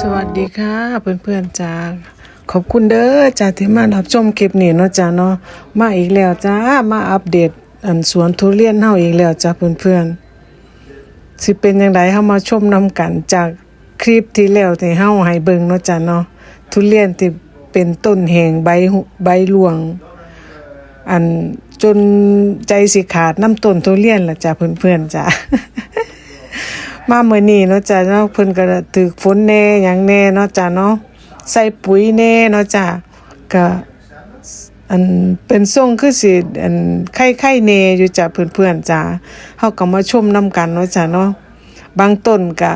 สวัสดีค่ะเพื่อนๆจ้าขอบคุณเด้อจ้าที่มารับชมคลิปนี้เนาะจ้าเนาะมาอีกแล้วจ้ามาอัปเดตอันสวนทุเรียนเฮาอีกแล้วจ้าเพื่อนๆสิเป็นจังไดเฮามาชมนำกันจากคลิปที่แล้วที่เฮาให้เบิ่งเนาะจ้าเนาะทุเรียนที่เป็นต้นแหงใบใบหลวง อันจนใจสิขาดน้ำต้นทุเรียนล่ะจ้าเพื่อนๆจ้า มาเมื่อนี้เนาะจ้ะเนาะเพิ่นก็ตึกฝนแน่หยังแน่เนาะจ้ะเนาะใส่ปุ๋ยแน่เนาะจ้ะก็อันเป็นทรงคือสิอันไข่ๆแน่อยู่จ้ะเพื่อนๆจ้ะเฮาก็มาชมนํกันเนาะจ้ะเนาะบางต้นก็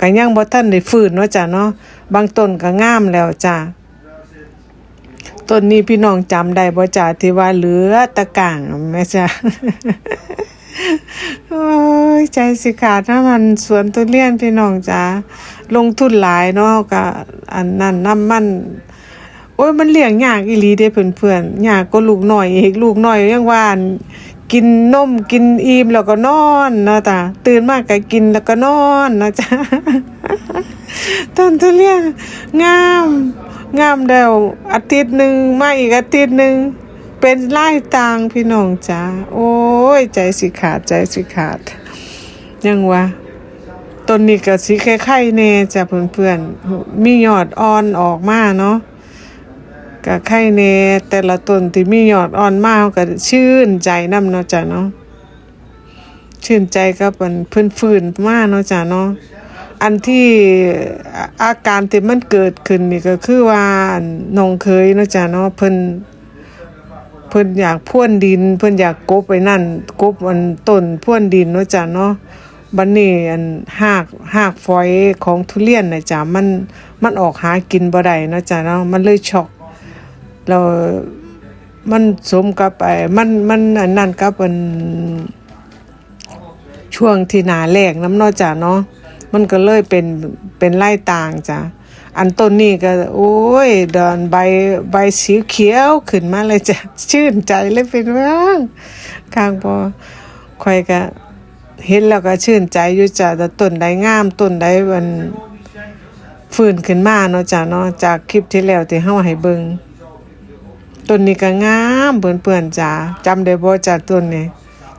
ก็ยังบ่ทันได้ฟื้นเนาะจ้ะเนาะบางต้นก็งามแล้วจ้ะต้นนี้พี่น้องจำได้บ่จ้ะที่ว่าเหลือตะก่างแม่จ้ะ โอ้ยใจสิขาดถ้ามันสวนทุเรียนพี่น้องจ้าลงทุนหลายเนาะก็อันนั้นน้ำมันโอ้ยมันเลี้ยงยากอีหลีเด้เพื่อนๆยากก็ลูกน้อยอีกลูกน้อยยังว่านกินนมกินอิ่มแล้วก็นอนเนาะจ้าตื่นมากก็กินแล้วก็นอนนะจ้าต้นทุเรียนงาม งามแล้วอาทิตย์หนึ่งมาอีกอาทิตย์หนึ่ง เป็นไล่ตางพี่น้องจ้าโอ้ย ใจสิขาดใจสิขาด ยังวะต้นนี้ก็สีไข่ๆแน่จ้ะเพื่อนๆ มียอดอ่อนออกมาเนาะก็ไข่แน่แต่ละต้นที่มียอดอ่อนมาเขาก็ชื่นใจนำเนาะจ้ะเนาะชื่นใจกับมันเพิ่นฟื้นมากเนาะจ้ะเนาะอันที่อาการที่มันเกิดขึ้นนี่ก็คือว่านน้องเคยเนาะจ้ะเนาะเพิ่น เพิ่นอยากพ่วนดิน เพิ่นอยากกบไปนั่นกบอันต้นพ่วนดินเนาะจ้ะเนาะบัดนี้อันหากหากฝอยของทุเรียนนะจ้ะมันมันออกหากินบ่ได้เนาะจ้ะเนาะมันเลยช็อกแล้วมันสมกับไอ้มันมันอันนั้นกับอันช่วงที่หนาแรกน้ำนอจ้ะเนาะมันก็เลยเป็นเป็นไล่ต่างจ้ะ อันต้นนี้ก็โอ้ยดอนใบใบสีเขียวขึ้นมาเลยจ้ะชื่นใจเลยเป็นว่างข้างพอคอยก็เห็นแล้วก็ชื่นใจอยู่จ้ะแต่ต้นใดงามต้นใดมันฟื้นขึ้นมาเนาะจ้ะเนาะจากคลิปที่แล้วที่เฮาให้เบิ่งต้นนี้ก็งามเพื่อนๆจ้ะจำได้บ่จ้ะต้นนี้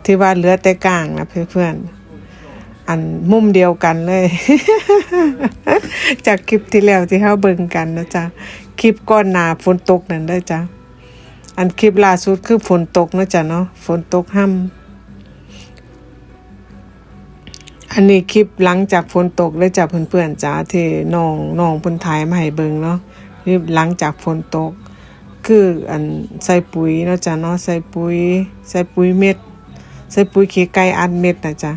ที่ว่าเหลือแต่กลางนะเพื่อนๆ อันมุมเดียวกันเลย จากคลิปที่แล้วที่เฮาเบิ่งกันนะจ๊ะคลิปก้อนหนาฝนตกนั่นได้จ้ะอันคลิปล่าสุดคือฝนตกนะจ๊ะเนาะฝนตกห้ำอันนี้คลิปหลังจากฝนตกเลยจ้ะเพื่อนๆจ้าที่น้องน้องพนถ่ายมาให้เบิ่งเนาะนี่หลังจากฝนตก คืออันใส่ปุ๋ยนะจ้ะเนาะใส่ปุ๋ย ใส่ปุ๋ยเม็ด ใส่ปุ๋ยขี้ไก่อัดเม็ดนะจ๊ะ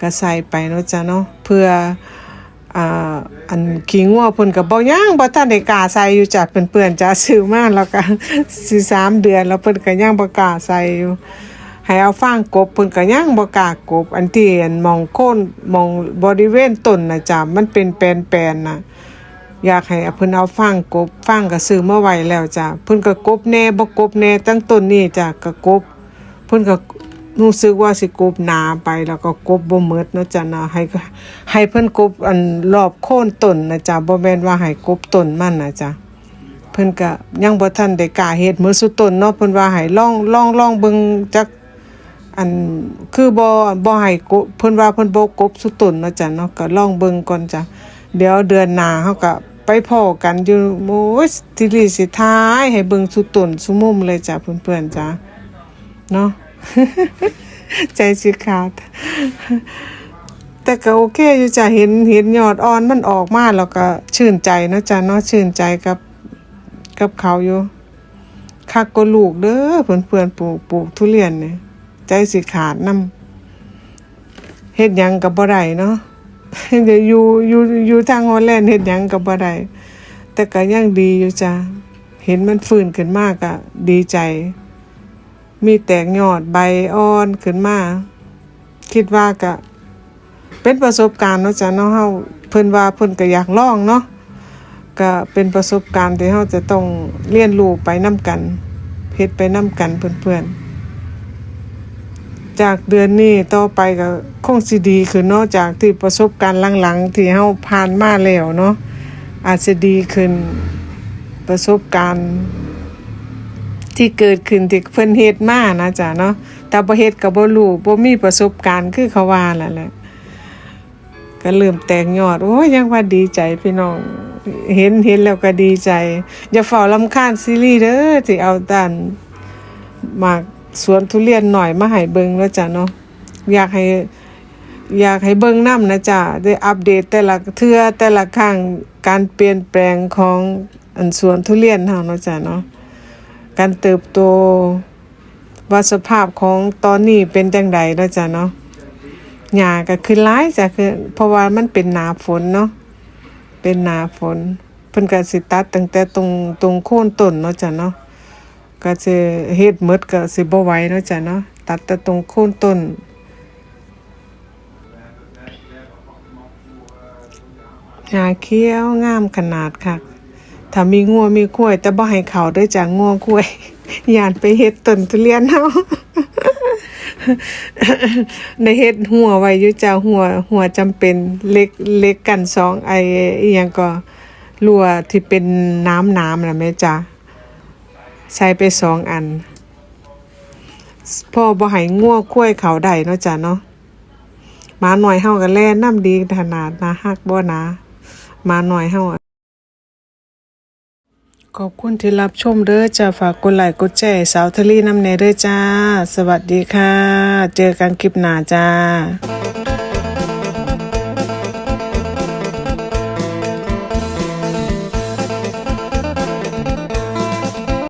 ก็ใส่ไปเนาะจ๊ะเนาะเพื่ออ,อันขี้งัวเพิ่นก็บ่ย่างบ่ทันได้กาใส่อยู่จ้ะเพิ่อนๆจ้ะซื้อมาแล้วก็สิสามเดือนแล้วเพิ่นก็ยังบ่กาใส่อยู่ให้เอาฟางกบเพิ่นก็ยังบ่กากบ อันที่อันมองโคนมองบริเวณต้นนะจ้ะมันเป็นแปลนๆน่ะอยากให้เพิ่นเอาฟางกบฟางก็ซื้อมาไว้แล้วจ้ะเพิ่นก็กบแน่บ่กบแน่ตั้งต้นนี้จ้ะก็กบเพิ่นก็ รู้สึกว่าสิกบหนาไปแล้วก็กบบ่หมดนะจ้ะนะให้ให้เพิ่นกบอันรอบโค่นต้นนะจ้ะบ่แม่นว่าให้กบต้นมันนะจ้ะเพิ่นก็ยังบ่ทันได้กล้าเฮ็ดมื้อสุดต้นเนาะเพิ่นว่าให้ลองลองลองเบิ่งจักอันคือบ่บ่ให้กบเพิ่นว่าเพิ่นบ่กบสุดต้นนะจ้ะเนาะก็ลองเบิ่งก่อนจ้ะเดี๋ยวเดือนหน้าเฮาก็ไปพ้อกันอยู่โอ้ยทีรีสิท้ายให้เบิ่งสุดต้นสุมุมเลยจ้ะเพื่อนๆจ้ะเนาะ ใจสิขาด แต่ก็โอเคอยู่จ้ะเห็นเห็นยอดอ่อนมันออกมาแล้วก็ชื่นใจเนาะจ้ะเนาะชื่นใจกับกับเขาอยู่คักก็ลูกเด้อเพื่อนเพื่อนปลูกปลูกทุเรียนเนี่ยใจสิขาดนำเฮ็ดยังกับบ่ได้เนาะเดี๋ยวอยู่อยู่อยู่ทางฮอลแลนด์เฮ็ดยังกับบ่ได้แต่ก็ยังดีอยู่จ้ะเห็นมันฟื้นขึ้นมากอะดีใจ มีแตกยอดใบอ่อนขึ้นมา คิดว่าก็เป็นประสบการณ์เนาะจ้ะเนาะเฮาเพิ่นว่าเพิ่นก็อยากลองเนาะก็เป็นประสบการณ์ที่เฮาจะต้องเรียนรู้ไปนํกันเฮ็ดไปนํกันเพื่อนๆ จากเดือนนี้ต่อไปก็คงสิดีขึ้นเนาะจากที่ประสบการณ์หลังๆ ที่เฮาผ่านมาแล้วเนาะอาจจะดีขึ้นประสบการณ์ ที่เกิดขึ้นที่เพิ่นเฮ็ดมานะจ๊ะเนาะแต่บ่เฮ็ดก็บ่รู้บ่มีประสบการณ์คือเขาว่านั่นแหละก็เริ่มแตกยอด โอ้ยยังว่าดีใจพี่น้อง เห็นเห็นแล้วก็ดีใจ อย่าเฝ้าลำคาญซีรีส์เด้อที่เอาด้านมากสวนทุเรียนหน่อยมาให้เบิ่งแล้วจ้ะเนาะอยากให้อยากให้เบิ่งนำนะจ๊ะได้อัปเดตแต่ละเทื่อแต่ละครั้งการเปลี่ยนแปลงของอันสวนทุเรียนเฮาเนาะจ้ะเนาะ การเติบโตว่าสภาพของตอนนี้เป็นจังใดเนาะจ้ะเนาะหญ้าก็ขึ้นหลายจ้ะคือเพราะว่ามันเป็นหนาฝนเนาะเป็นหนาฝนเพิ่นก็สิตัดตั้งแต่ตรงตรงโค่นต้นเนาะจ้ะเนาะก็สิเฮ็ดหมดก็สิบ่ไหวเนาะจ้ะเนาะตัดแต่ตรงโค่นต้นหญ้าเขียวงามขนาดค่ะ ถ้ามีงัวมีกล้วย แต่บ่ให้เขาด้วยจ้ะงัวกล้วยยานไปเฮ็ดต้นทุเรียนเฮาในเฮ็ดหัวไว้อยู่จ้ะหัวหัวจำเป็นเล็กเล็กกันสองไอ้อีหยังก็รั่วที่เป็นน้ำน้ำน่ะแม่จ้ะใช้ไปสองอันพ่อบ่ให้งัวกล้วยเขาได้เนาะจ้ะเนาะมาหน่อยเฮาก็แล่น้ำดีขนาดนะฮักบ่นะมาหน่อยเฮา ขอบคุณที่รับชมเด้อจ้าฝากกดไลค์กดแชร์สาวทะลีน้ำเนเด้อจ้า สวัสดีค่ะ เจอกันคลิปหน้าจ้า